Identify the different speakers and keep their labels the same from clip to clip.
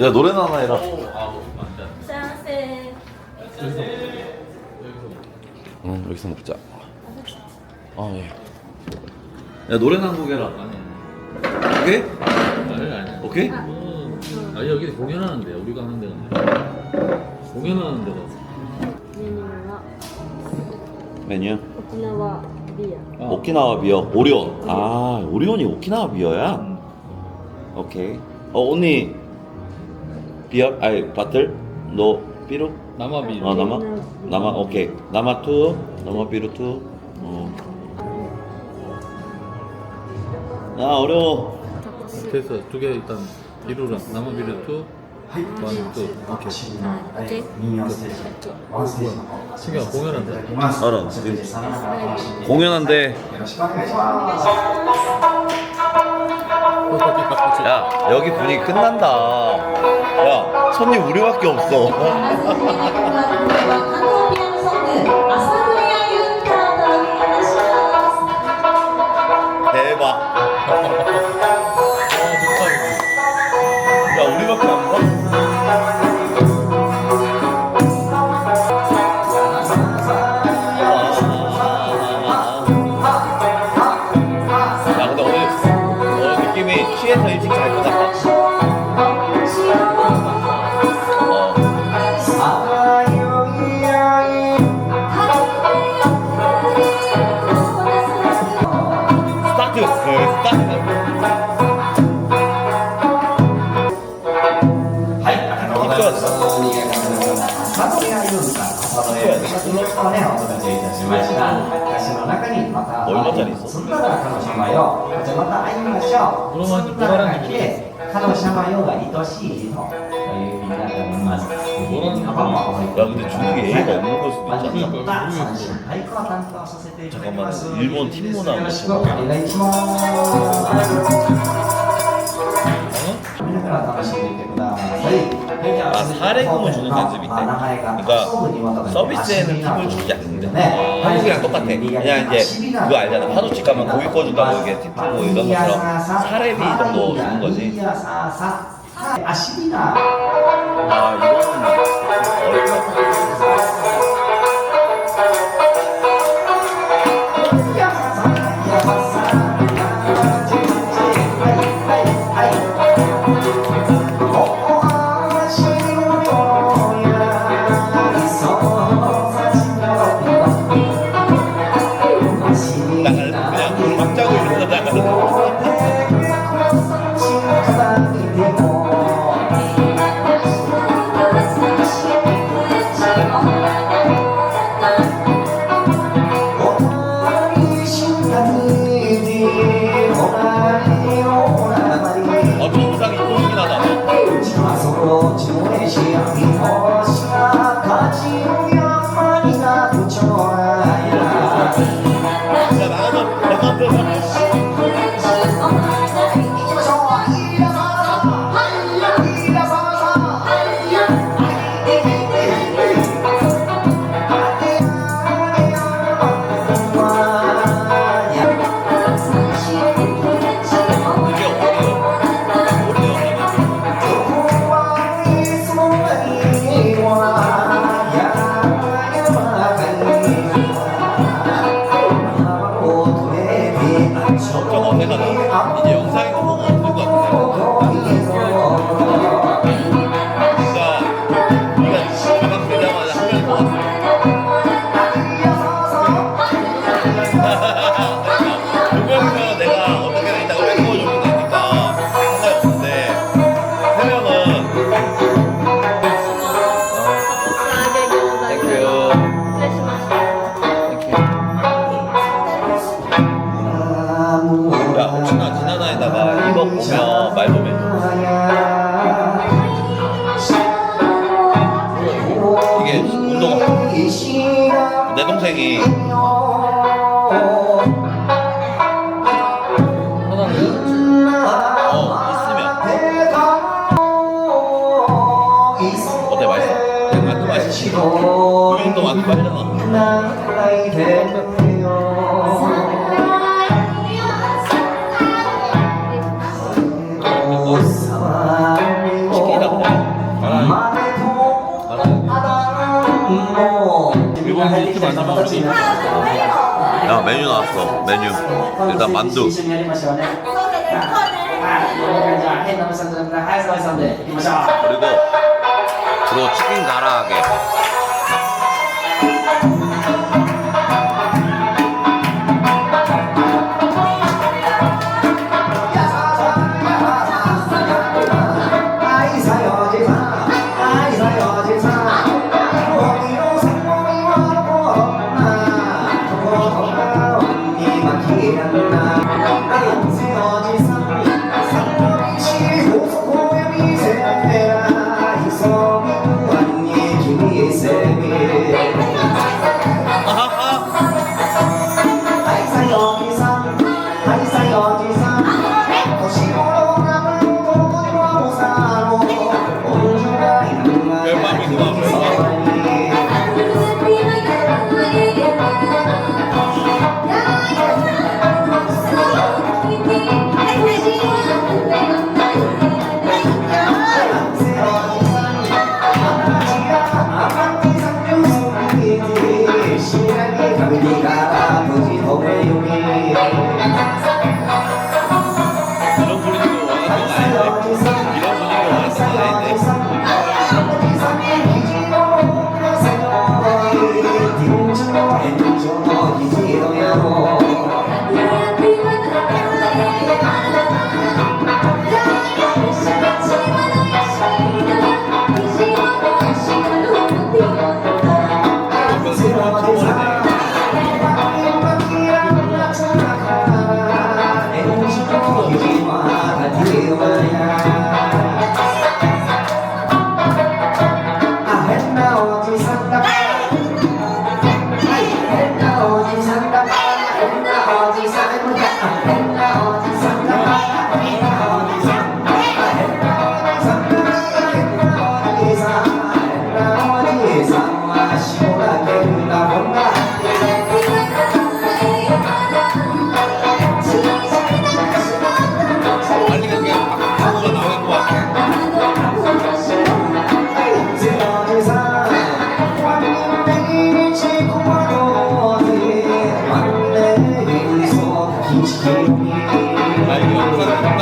Speaker 1: 야 노래나 하나 해라.
Speaker 2: 짠세.
Speaker 1: 응 여기서 먹자. 아 예. 야 노래나 한곡 해라. 오케이?
Speaker 3: 아니 아니.
Speaker 1: 오케이?
Speaker 3: 어, 아 여기 공연하는데 우리가 하는 데가 공연하는 데가
Speaker 2: メニューは
Speaker 1: 메뉴.
Speaker 2: 沖縄ビア。
Speaker 3: 어.
Speaker 1: 오키나와 비어 오리온. 아 오리온이 오키나와 비어야? 오케이. 어 언니 비어 아이 바틀? 노 비루?
Speaker 3: 남아비.
Speaker 1: 어 남아? 남아 오케이. 남아 투 남아 비루 투어아 어려워.
Speaker 3: 그래서 두 개 일단 비루랑 나무 비루 투, 완투.
Speaker 4: 이렇게.
Speaker 3: 신기하다. 공연한데.
Speaker 1: 알아 공연한데. 야 여기 분위기 끝난다. 야 손님 우리밖에 없어.
Speaker 5: イ文化し
Speaker 4: たいたしましたまたたんだ彼女よまたまた会いましょう積んだ彼女よが愛しい人という意味だと思います日本も覚えて。
Speaker 1: ください
Speaker 4: またまた三振俳句を担当させて。いただきますよろしくお願いします皆から楽しんでいって。ください
Speaker 1: 아, 사례금을 주는 관습이 있대. 그러니까 서비스에는 팁을 주지 않는데 한국이랑 똑같아. 그냥 이제 그거 알잖아. 파도집 가면 고기 꺼준다고 이게 팁 주고 이런 것처럼 사례비 정도 주는 거지.
Speaker 4: 아.
Speaker 1: 아 이거는 어렵다. 지고 난 플라이
Speaker 2: 되는데요.
Speaker 1: 야 메뉴 나왔어. 메뉴. 일단 만두. 그리고 그리고 치킨 가라하게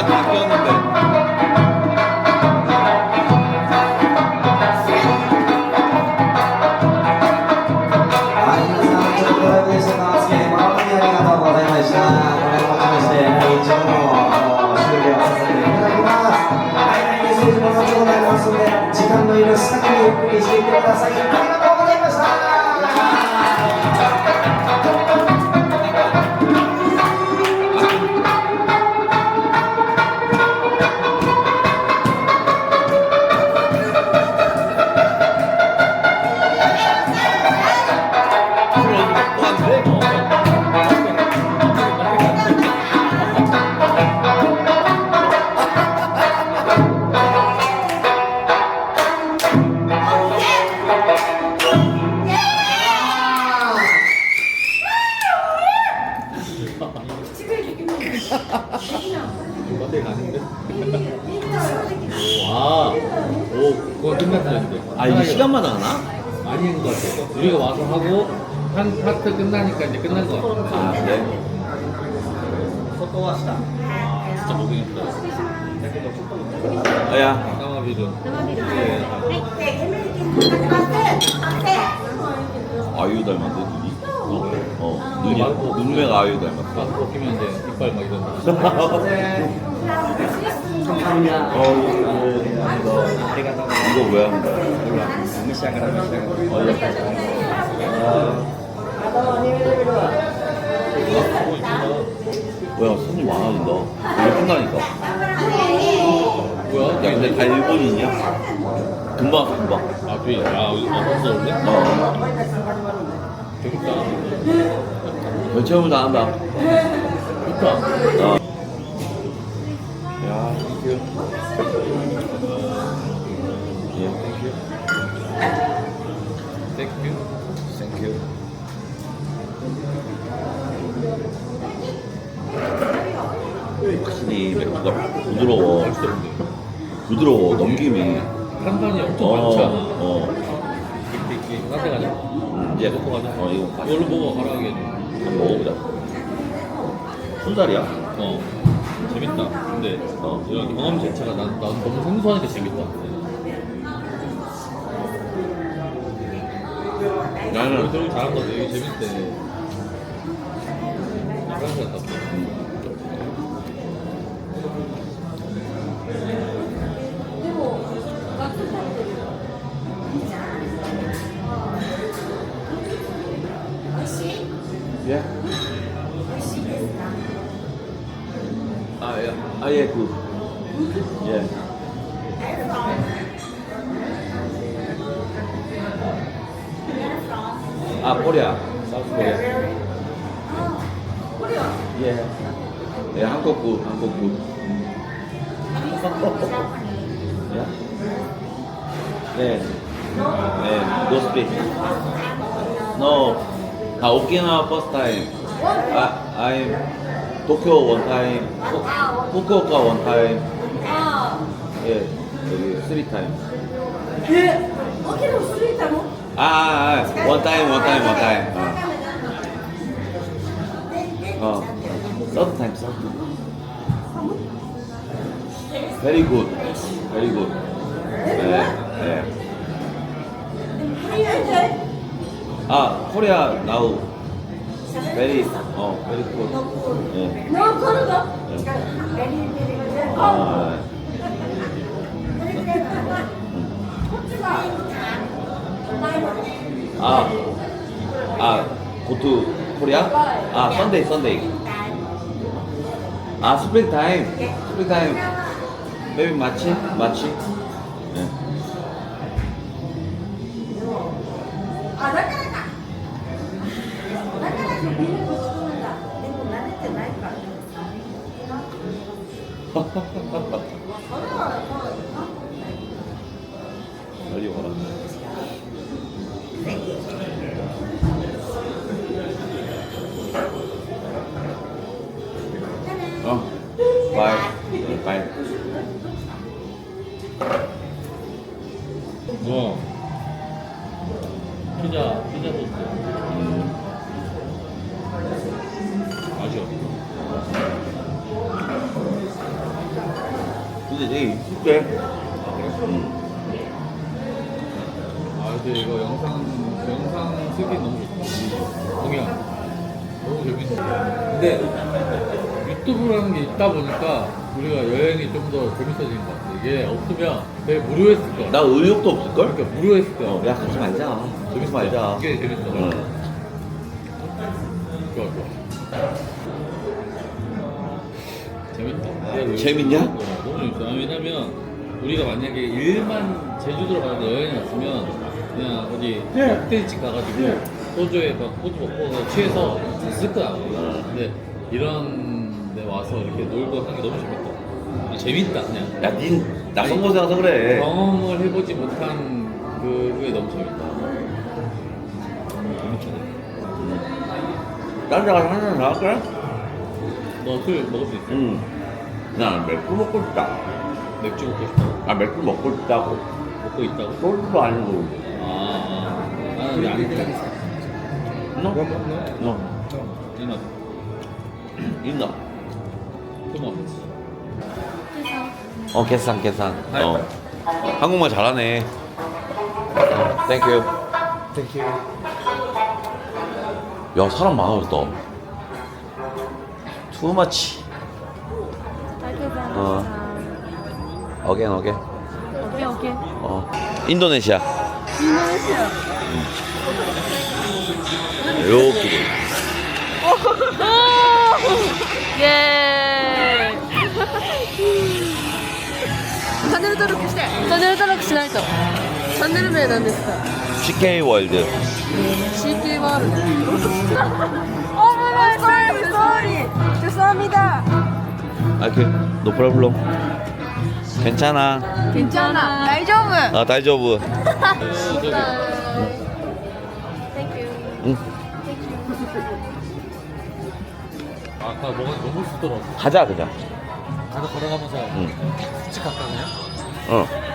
Speaker 1: 영상
Speaker 3: 마트가 아닌데? 와, 오, 그건 끝났는데.
Speaker 1: 아 이게 시간마다 하나?
Speaker 3: 아닌 것 같아. 우리가 와서 하고 한 파트 끝나니까 이제 끝난 것 같아.
Speaker 1: 아 그래?
Speaker 3: 아, 진짜 목이 예쁘다.
Speaker 1: 야
Speaker 3: 까마비도.
Speaker 1: 아유 닮았네 어, 어 눈이 눈매가 아유 닮았어
Speaker 3: 마스크 벗기면 이제 이빨 막 이런.
Speaker 1: 이거 왜 하는 거야? 뭐야 손이 많아진다 이게 끝나니까
Speaker 3: 뭐야?
Speaker 1: 야 근데 다 일본인이야? 금방 왔어, 금방
Speaker 3: 아, 뒤에. 아, 여기 없어, 원래?
Speaker 1: 어
Speaker 3: 재밌다.
Speaker 1: 체험을 다 한다
Speaker 3: 좋다.
Speaker 1: 어. 야 땡큐 예
Speaker 3: 땡큐.
Speaker 1: 땡큐 확실히 맥주가 부드러워. 부드러워 넘김이
Speaker 3: 한판이 엄청
Speaker 1: 어,
Speaker 3: 많잖아.
Speaker 1: 어.
Speaker 3: 이렇게, 이렇게, 이렇게.
Speaker 4: 음, 이제
Speaker 3: 먹고 가자.
Speaker 4: 어 이거 가자.
Speaker 3: 이걸로 먹어 가라하게.
Speaker 4: 한번 먹어보자. 순살이야?
Speaker 3: 어 재밌다. 근데 어, 이런 경험 자체가 난, 난 너무 생소하니까 재밌다.
Speaker 4: 나는
Speaker 3: 되게 잘한 거지. 되게 재밌대. 프랑스 갔다.
Speaker 4: 아 예. 아예 그. 예. 아 코리아. 사우스 코리아. 예. 예 한국구 한국구. 예. 네. 네. No speak. No. 아 오키나와 first time. 아 I'm 도쿄 one time. 후- 후쿠오카 one time. 예. 여기 three time. 아, 아, 아, one time, one time, one time. 어. 어. third time, third time. Very good. Very good. 네. 네. 아, 코리아 very 어 very good. 예. 아, 아, 아, 고투 코리아? 아, 썬데이, 썬데이. 아, 스프링 타임. 스프링 타임. maybe 마치? 마치? も見れば
Speaker 3: 聞くん。でも慣れてない
Speaker 4: から。 되게 이쁘게.
Speaker 3: 아 근데 이거 영상 영상 쓰기 너무 좋다. 동영 너무 재밌는데. 근데 유튜브라는 게 있다 보니까 우리가 여행이 좀 더 재밌어지는 것 같아. 이게 없으면 되게 무료했을 거야.
Speaker 4: 나 의욕도 없을걸?
Speaker 3: 그러니까 무료했을 거야.
Speaker 4: 어, 야, 가지 말자. 가지 말자.
Speaker 3: 이게 재밌어.
Speaker 4: 응. 재밌냐?
Speaker 3: 어, 너무 재밌어. 아니, 왜냐면 우리가 만약에 일만 제주도로 가는데 여행 왔으면 그냥 어디 칵테일집 가가지고 소주에 막 소주 먹고 취해서 잤을 거야. 근데 이런 데 와서 이렇게 놀고 하는 게 너무 재밌다. 아, 재밌다 그냥.
Speaker 4: 야, 닌, 낯선 곳에 가서 그래.
Speaker 3: 경험을 해보지 못한 그게 너무 재밌다. 재밌다.
Speaker 4: 딴데 가서 한잔 나갈까?
Speaker 3: 너 술 먹을 수 있어?
Speaker 4: 응. 나 맥주 먹고 싶다.
Speaker 3: 맥주 먹고 싶다.
Speaker 4: 아, 맥주 먹고 싶다고.
Speaker 3: 먹고 있다고?
Speaker 4: 소주도 아니고.
Speaker 3: 아, 아. 나는 이제 안 돼.
Speaker 4: 너? 너.
Speaker 3: 이나
Speaker 4: 있나?
Speaker 3: 토마.
Speaker 4: 어, 계산, 계산. 어. 한국말 잘하네. 땡큐. 땡큐. 야, 사람 많아졌다. 투마치. 어. 어겐 어겐.
Speaker 2: 오케이 오케이.
Speaker 4: 어. 인도네시아.
Speaker 2: 인도네시아.
Speaker 4: 음. 요렇게.
Speaker 2: 돼. 예. 전을 들어 봅시다. 전을 들어 봅시다. 전을 왜 넣는다.
Speaker 4: CK 월드.
Speaker 2: CK 월드. 어머나, 어, 어, sorry, sorry. 죄송합니다.
Speaker 4: 아, 그, 노 프로블럼. 괜찮아.
Speaker 2: 괜찮아. 날점은.
Speaker 4: 아, 다이저브. 응.
Speaker 3: 아까 뭐가 너무 쓰더라고.
Speaker 4: 가자, 그냥.
Speaker 3: 가서 걸어가면서
Speaker 4: 응.
Speaker 3: 진짜 가깝네요.
Speaker 4: 어.